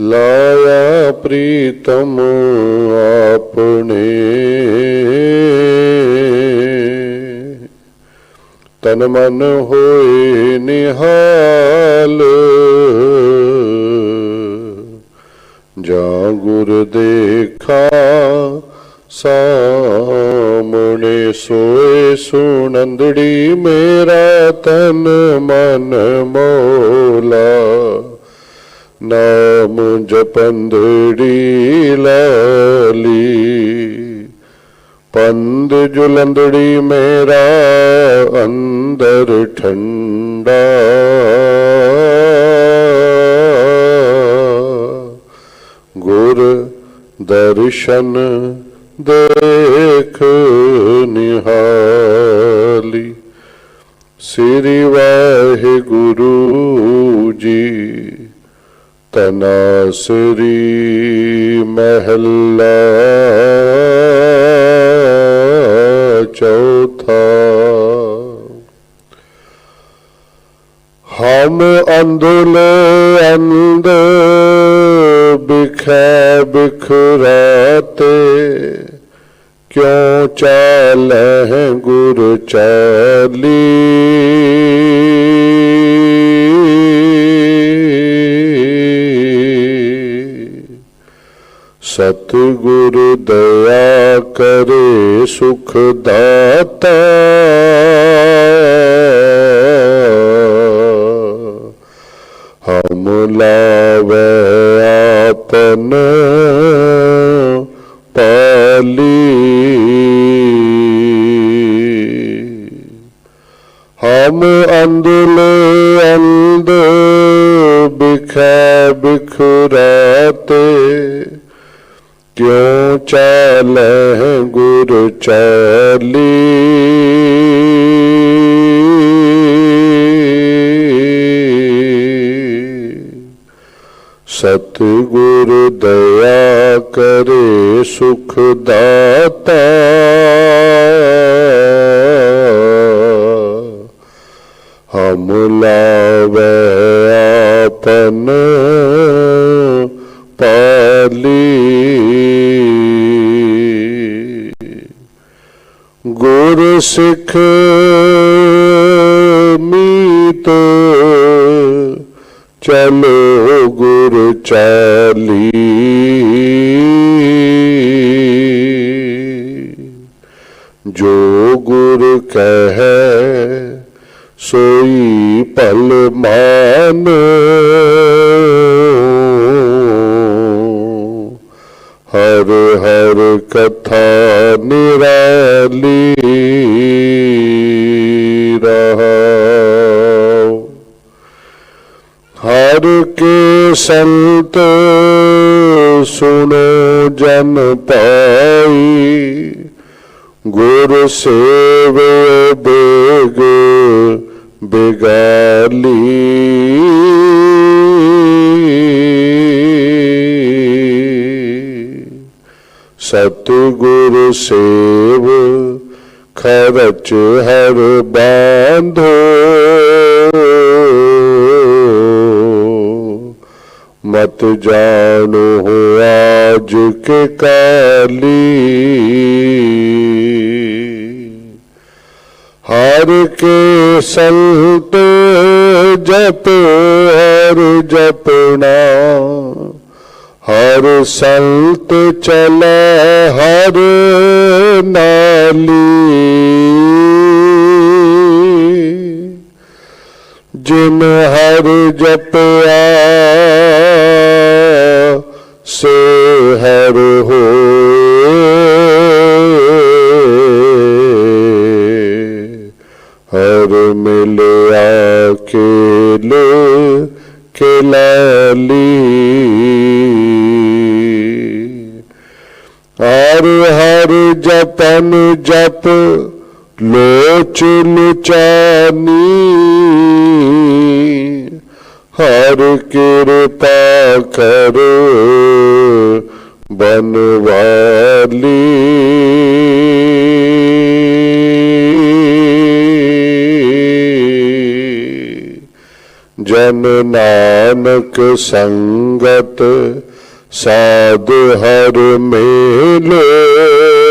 ਲਾਇਆ ਪ੍ਰੀਤਮ ਆਪਣੇ। ਤਨ ਮਨ ਹੋਏ ਨਿਹਾਲ। ਜਾ ਗੁਰ ਦੇਖਾ ਸਾਮਣੇ ਸੋਏ ਸੁਨੰਦੜੀ ਮੇਰਾ ਤਨ ਮਨ ਮੋਲਾ। ਨਾਮ ਜਪੰਦੜੀ ਲਾਲੀ ਪੰਦ ਜੁਲੰਦੜੀ ਮੇਰਾ ਅੰਦਰ ਠੰਡਾ। ਗੁਰ ਦਰਸ਼ਨ ਦੇਖ ਨਿਹਾਲੀ। ਸ੍ਰੀ ਵਾਹਿਗੁਰੂ ਜੀ ਤਨਾਸਰੀ ਮਹਿਲਾ ਚੌਥਾ। ਹਮ ਅੰਦੁਲ ਅੰਧ ਬਿਖੈ ਬਿਖਰਾਤੇ ਕਿਉ ਚਾਲਹਿ ਗੁਰ ਚਾਲੀ? ਸਤਿਗੁਰ ਦਇਆ ਕਰੇ ਸੁਖ ਦਾਤਾ। ਹਮ ਲਾਵੇ ਆਪਨ ਪਾਲੀ। ਹਮ ਅੰਦਲ ਅੰਦ ਬਿਖੈ ਬਿਖਰਾਤੇ ਕਿਉ ਚਾਲੈ ਗੁਰ ਚਾਲੀ? ਸਤਿਗੁਰ ਦਇਆ ਕਰੇ ਸੁਖ ਦਾਤਾ। ਹਮ ਲਾਵੇ ਆਪਨ ਪਾਲੀ। ਗੁਰ ਸਿੱਖ ਮੀਤ ਚਲੋ ਗੁਰ ਚਾਲੀ। ਜੋ ਗੁਰ ਕਹੈ ਸੋਈ ਭਲ ਮਾਨ। ਹਰ ਹਰ ਕਥਾ ਨਿਰਾਲੀ। ਰਹਾਉ ਹਰ ਕੇ ਸੰਤ ਸੁਨੋ ਜਨ ਪਾਈ ਗੁਰ ਸੇਵੇ ਬੇਗ ਬਿਗਾਲੀ ਸਤਿਗੁਰ ਸੇਵ ਖਰਚ ਹਰ ਬਾਂਧੋ। ਮਤ ਜਾਣੋ ਆਜ ਕੇ ਕਾਲੀ। ਹਰ ਕੇ ਸੰਤ ਜਪ, ਹਰ ਜਪਣਾ। ਹਰ ਸੰਤ ਚਲੇ ਹਰ ਨਾਲੀ। ਜਿਨ ਹਰ ਜਪਿਆ ਸੇ ਹਰ ਹੋਏ ਹਰ ਮਿਲਿਆ ਕੇਲ ਕੇਲਾਲੀ ਹਰ ਹਰ ਜਪਨ ਜਪ ਲੋਚ ਲੁਚਾਨੀ ਹਰ ਕਿਰਪਾ ਕਰ ਬਨਵਾਲੀ। ਜਨ ਨਾਨਕ ਸੰਗਤ ਸਾਧ ਹਰ ਮੇਲੇ।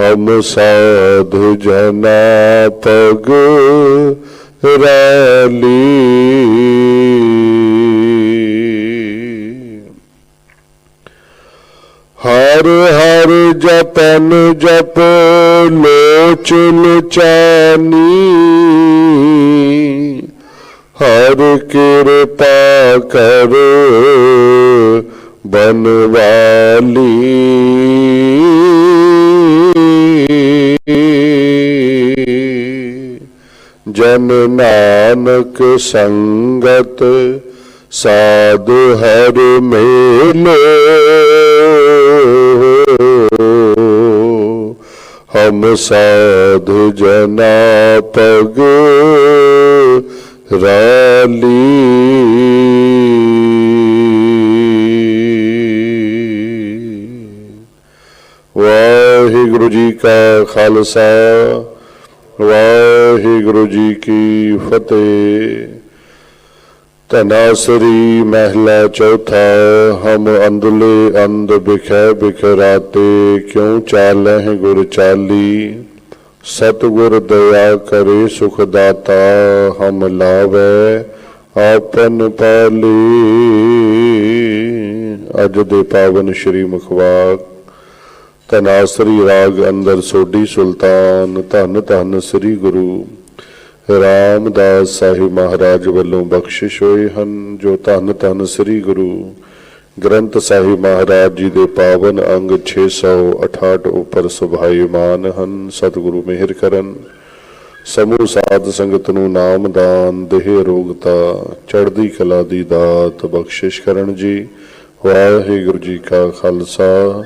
ਹਮ ਸਾਧੂ ਜਨਾ ਪਗ ਰਲੀ। ਹਰ ਹਰ ਜਪਨ ਜਪ ਲੋਚ ਲੁਚਾਨੀ ਹਰ ਕਿਰਪਾ ਕਰ ਬਨਵਾਲੀ। ਜਨ ਨਾਨਕ ਸੰਗਤ, ਸਾਧ ਹਰ ਮੇਲੇ। ਹਮ ਸਾਧ ਜਨਾ ਪਗ ਰਾਲੀ। ਵਾਹਿਗੁਰੂ ਜੀ ਕਾ ਖਾਲਸਾ। ਵਾਹਿਗੁਰੂ ਜੀ ਕੀ ਫਤਿਹ। ਤਨਾਸਰੀ ਮਹਿਲਾ ਚੌਥਾ, ਹਮ ਅੰਦਲੇ ਅੰਦ ਬਿਖੈ ਬਿਖਰਾਤੇ, ਕਿਉ ਚਾਲਹਿ ਗੁਰ ਚਾਲੀ? ਸਤਿਗੁਰ ਦਇਆ ਕਰੇ ਸੁਖ ਦਾਤਾ ਹਮ ਲਾਵੈ ਆਪਨ ਪਾਲੀ। ਅੱਜ ਦੇ ਪਾਵਨ ਸ਼੍ਰੀ ਮੁਖਵਾਕ। ਤਨਾਸਰੀ ਰਾਗ ਅੰਦਰ ਸੋਢੀ ਸੁਲਤਾਨ, ਧੰਨ ਧੰਨ ਸ੍ਰੀ ਗੁਰੂ। ਰਾਮਦਾਸ ਸਾਹਿਬ ਮਹਾਰਾਜ ਵੱਲੋਂ ਬਖਸ਼ਿਸ਼ ਹੋਏ ਹਨ, ਜੋ ਧੰਨ ਧੰਨ ਸ੍ਰੀ ਗੁਰੂ। ਗ੍ਰੰਥ ਸਾਹਿਬ ਮਹਾਰਾਜ ਜੀ ਦੇ ਪਾਵਨ ਅੰਗ 668 ਉੱਪਰ ਸੁਭਾਈਮਾਨ ਹਨ, ਸਤਿਗੁਰੂ ਮਿਹਰ ਕਰਨ। ਸਮੂਹ ਸਾਧ ਸੰਗਤ ਨੂੰ ਨਾਮਦਾਨ ਦੇਹ ਰੋਗਤਾ, ਚੜ੍ਹਦੀ ਕਲਾ ਦੀ ਦਾਤ ਬਖਸ਼ਿਸ਼ ਕਰਨ ਜੀ। ਵਾਹਿਗੁਰੂ ਜੀ ਕਾ ਖਾਲਸਾ।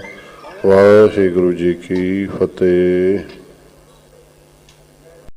ਵਾਹਿਗੁਰੂ ਜੀ ਕੀ ਫਤਿਹ।